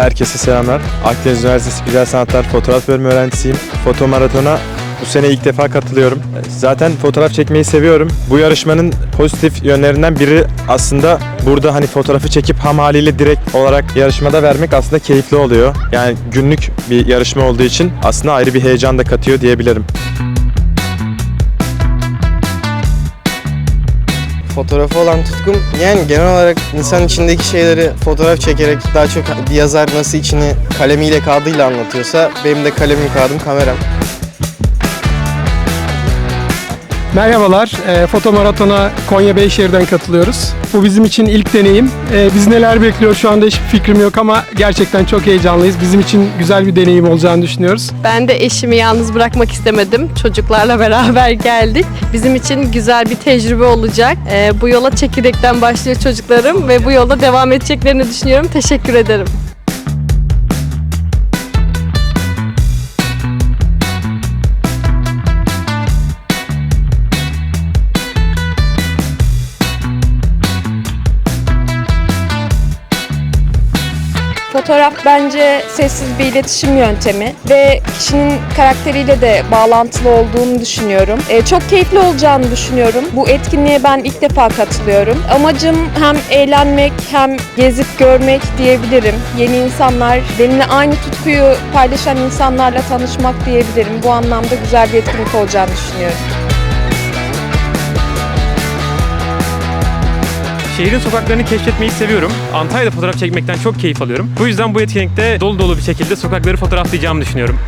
Herkese selamlar. Akdeniz Üniversitesi Güzel Sanatlar Fotoğraf Bölümü öğrencisiyim. Foto maratona bu sene ilk defa katılıyorum. Zaten fotoğraf çekmeyi seviyorum. Bu yarışmanın pozitif yönlerinden biri aslında burada hani fotoğrafı çekip ham haliyle direkt olarak yarışmada vermek aslında keyifli oluyor. Yani günlük bir yarışma olduğu için aslında ayrı bir heyecan da katıyor diyebilirim. Fotoğrafı olan tutkum yani genel olarak insan içindeki şeyleri fotoğraf çekerek daha çok bir yazar nasıl içini kalemiyle kağıdıyla anlatıyorsa benim de kalemim kağıdım kameram. Merhabalar, e, Foto Maraton'a Konya Beyşehir'den katılıyoruz. Bu bizim için ilk deneyim. E, bizi neler bekliyor şu anda hiçbir fikrim yok ama gerçekten çok heyecanlıyız. Bizim için güzel bir deneyim olacağını düşünüyoruz. Ben de eşimi yalnız bırakmak istemedim. Çocuklarla beraber geldik. Bizim için güzel bir tecrübe olacak. Ee, bu yola çekirdekten başlıyor çocuklarım ve bu yolda devam edeceklerini düşünüyorum. Teşekkür ederim. Fotoğraf bence sessiz bir iletişim yöntemi ve kişinin karakteriyle de bağlantılı olduğunu düşünüyorum. Ee, çok keyifli olacağını düşünüyorum. Bu etkinliğe ben ilk defa katılıyorum. Amacım hem eğlenmek hem gezip görmek diyebilirim. Yeni insanlar, benimle aynı tutkuyu paylaşan insanlarla tanışmak diyebilirim. Bu anlamda güzel bir etkinlik olacağını düşünüyorum. Şehrin sokaklarını keşfetmeyi seviyorum. Antalya'da fotoğraf çekmekten çok keyif alıyorum. Bu yüzden bu etkinlikte dolu dolu bir şekilde sokakları fotoğraflayacağımı düşünüyorum.